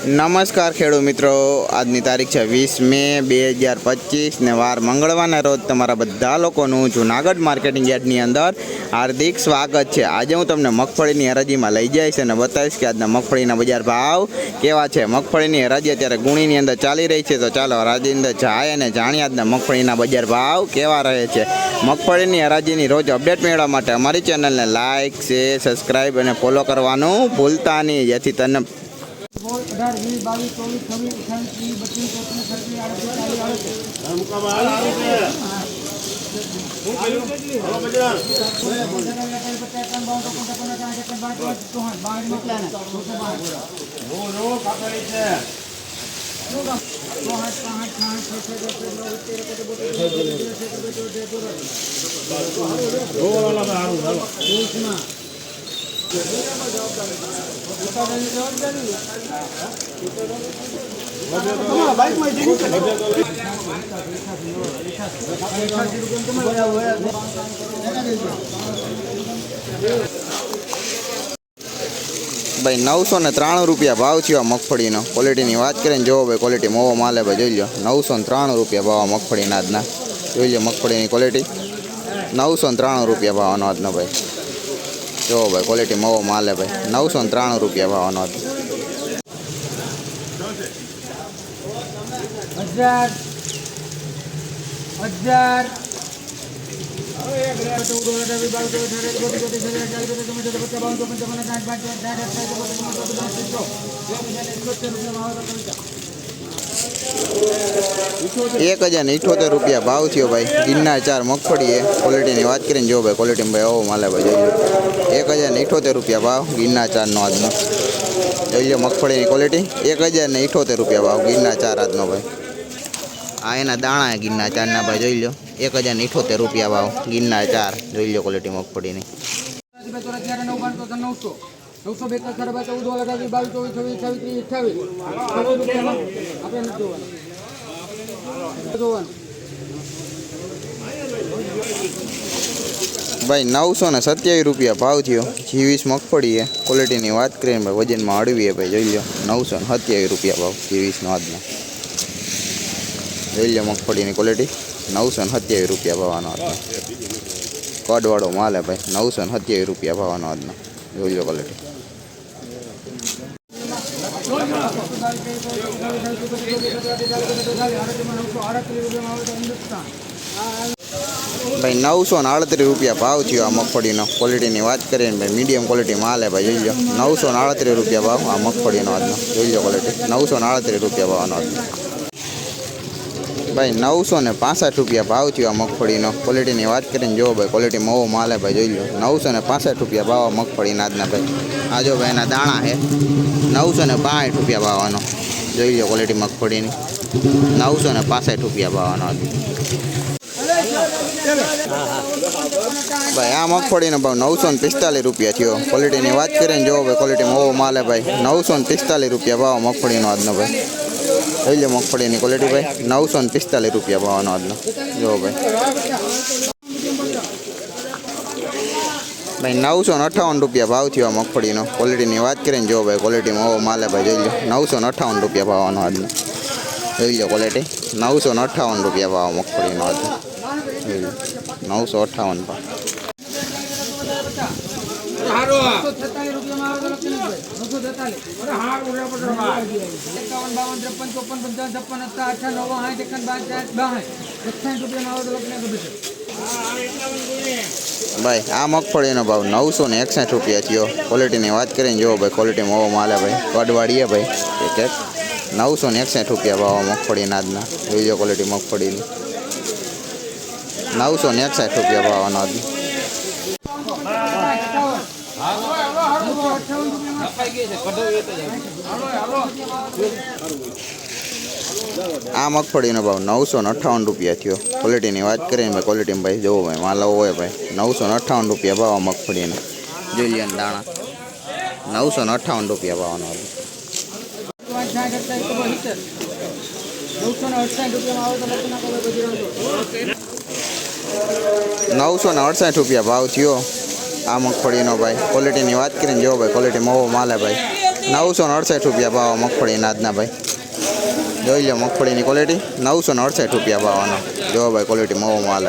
નમસ્કાર ખેડૂત મિત્રો. આજની તારીખ છે વીસ મે બે હજાર પચીસ ને વાર મંગળવારના રોજ તમારા બધા લોકોનું જુનાગઢ માર્કેટિંગ યાર્ડની અંદર હાર્દિક સ્વાગત છે. આજે હું તમને મગફળીની હરાજીમાં લઈ જઈશ અને બતાવીશ કે આજના મગફળીના બજાર ભાવ કેવા છે. મગફળીની હરાજી અત્યારે ગુણીની અંદર ચાલી રહી છે. તો ચાલો હરાજી અંદર જાય અને જાણીએ આજના મગફળીના બજાર ભાવ કેવા રહે છે. મગફળીની હરાજીની રોજ અપડેટ મેળવવા માટે અમારી ચેનલને લાઇક શેર સબસ્ક્રાઈબ અને ફોલો કરવાનું ભૂલતા નહીં. જેથી તને સોળ અઢાર વીસ બાવીસ ચોવીસ છવ્વીસ અઠ્ઠાવીસ ત્રીસ બત્રીસ ચોત્રીસ છત્રીસ આડત્રીસ ચાલીસ ભાઈ, નવસો ને ત્રાણું રૂપિયા ભાવ થયો મગફળીનો. ક્વોલિટીની વાત કરીએ ને જોવો ભાઈ ક્વોલિટી મોવો માલે ભાઈ, જોઈ લો નવસો ને ત્રાણું રૂપિયા ભાવ મગફળીના આજના. જોઈ લો મગફળીની ક્વોલિટી નવસો ને ત્રાણું રૂપિયા ભાવનો આજનો ભાઈ. જોવો ભાઈ ક્વોલિટી મવો માલે ભાઈ. નવસો ને ત્રાણું રૂપિયા ભાવનો હતો. હજાર હજાર. એક હજાર ને ઇઠોતેર રૂપિયા ભાવ થયો ભાઈ. ગિરનાર ચાર મગફળી ક્વોલિટીની વાત કરીને જો ભાઈ ક્વોલિટીમાં ભાઈ આવો માલે ભાઈ જોઈએ એક હજાર ને ઇઠોતેર રૂપિયા ભાવ, ગિરનાર ચારનો આજનો. જોઈ લો મગફળીની ક્વોલિટી એક હજાર ને ઇઠોતેર રૂપિયા ભાવ, ગિરનાર ચાર આજનો ભાઈ. આ એના દાણા ગિરના ચારના ભાઈ, જોઈ લો. એક હજાર ને ઇઠોતેર રૂપિયા ભાવ ગિરના ચાર. જોઈ લો ક્વોલિટી મગફળીની. નવસો બે બાવીસ, ચોવીસ, છવ્વીસ છવ્વીસ, ત્રીસ અઠ્યાવીસ આપણે નથી જોવાનું. ભાઈ, નવસો ને સત્યાવીસ રૂપિયા ભાવ થયો. જીવીસ મગફળી એ ક્વોલિટીની વાત કરીને ભાઈ વજનમાં અડવીએ ભાઈ, જોઈ લો નવસો ને સત્યાવીસ રૂપિયા ભાવ જીવીસનો આજનો. જોઈ લો મગફળીની ક્વોલિટી નવસો ને સત્યાવીસ રૂપિયા ભાવનો આજનો. કડવાળો માલ હે ભાઈ, નવસો ને સત્યાવીસ રૂપિયા ભાવનો આજનો. જોઈ લો ક્વોલિટી ભાઈ, નવસો ને આડત્રીસ રૂપિયા ભાવ થયો આ મગફળીનો. ક્વોલિટીની વાત કરીએ ને ભાઈ મીડિયમ ક્વોલિટી માલ ભાઈ, જોઈ લો. નવસો ને આડત્રીસ રૂપિયા ભાવ આ મગફળીનો આજનો. જોઈ લો ક્વોલિટી નવસો ને આડત્રીસ રૂપિયા ભાવનો આજનો. ભાઈ, નવસો ને પાસઠ રૂપિયા ભાવ થયો આ મગફળીનો. ક્વોલિટીની વાત કરીને જુઓ ભાઈ ક્વોલિટી મોવો માલે ભાઈ, જોઈ લો. નવસો ને પાસઠ રૂપિયા ભાવ મગફળીના આજના ભાઈ. આ જો ભાઈ, એના દાણા છે નવસો ને બાસઠ રૂપિયા ભાવનો જોઈ લો ક્વોલિટી મગફળીની. નવસો ને પાસઠ રૂપિયા ભાવનો ભાઈ આ મગફળીનો ભાવ નવસો ને પિસ્તાલીસ રૂપિયા થયો. ક્વોલિટીની વાત કરીએ જોવો ભાઈ ક્વોલિટીમાં ઓવો માલ ભાઈ. નવસો ને પિસ્તાલીસ રૂપિયા ભાવ મગફળીનો આજનો ભાઈ. જોઈ લો મગફળીની ક્વોલિટી ભાઈ. નવસો ને પિસ્તાલીસ રૂપિયા ભાવનો આજનો. જોવો ભાઈ. ભાઈ, નવસો ને અઠાવન રૂપિયા ભાવ થયો આ મગફળીનો ક્વોલિટીની વાત કરીએ ને જો ભાઈ ક્વોલિટીમાં ઓવો માલ ભાઈ. જોઈ લો, નવસો ને અઠાવન રૂપિયા ભાવનો આજનો. જોઈ લો ક્વોલિટી નવસો ને અઠ્ઠાવન રૂપિયા ભાવ મગફળીનો આજનો. નવસો અઠ્ઠાવન ભાવ નવસો છેતાલીસ રૂપિયામાં આવે તો લખી નાખો. નવસો છેતાલીસ. એકાવન બાવન ત્રેપન ચોપન પંચાવન છપ્પન સત્તા અઠા નવ સાઠ એકન બાર ચાર બાસઠ અઠ્ઠાઠ રૂપિયામાં આવે તો લખી નાખો બીજું. ભાઈ આ મગફળીનો ભાવ નવસો ને એકસઠ રૂપિયા થયો ક્વોલિટીની વાત કરીને જુઓ ભાઈ ક્વોલિટી મોવો માલે ભાઈ કડવાડીએ ભાઈ, એક એક નવસો ને એકસઠ રૂપિયા ભાવ આ મગફળીના આજના જોઈ લો ક્વોલિટી મગફળીની નવસો ને એકસાઠ રૂપિયા ભાવ આનો આ મગફળીનો ભાવ નવસો ને અઠ્ઠાવન રૂપિયા થયો. ક્વોલિટીની વાત કરીને ભાઈ ક્વોલિટીમાં ભાઈ જોવો ભાઈ, માલ હોય ભાઈ. નવસો ને અઠ્ઠાવન રૂપિયા ભાવ આ મગફળીનો. દાણા. નવસો ને અઠ્ઠાવન રૂપિયા ભાવનો નવસો ને અડસાઠ રૂપિયામાં નવસો ને અડસઠ રૂપિયા ભાવ થયો. આ મગફળીનો ભાઈ ક્વોલિટીની વાત કરીને જો ભાઈ ક્વોલિટી મોવો માલે ભાઈ. નવસો ને અડસઠ રૂપિયા ભાવ મગફળીના આજના ભાઈ. જોઈ લો મગફળીની ક્વોલિટી નવસો ને અડસઠ રૂપિયા ભાવનો જો ભાઈ ક્વોલિટી મોવો માલ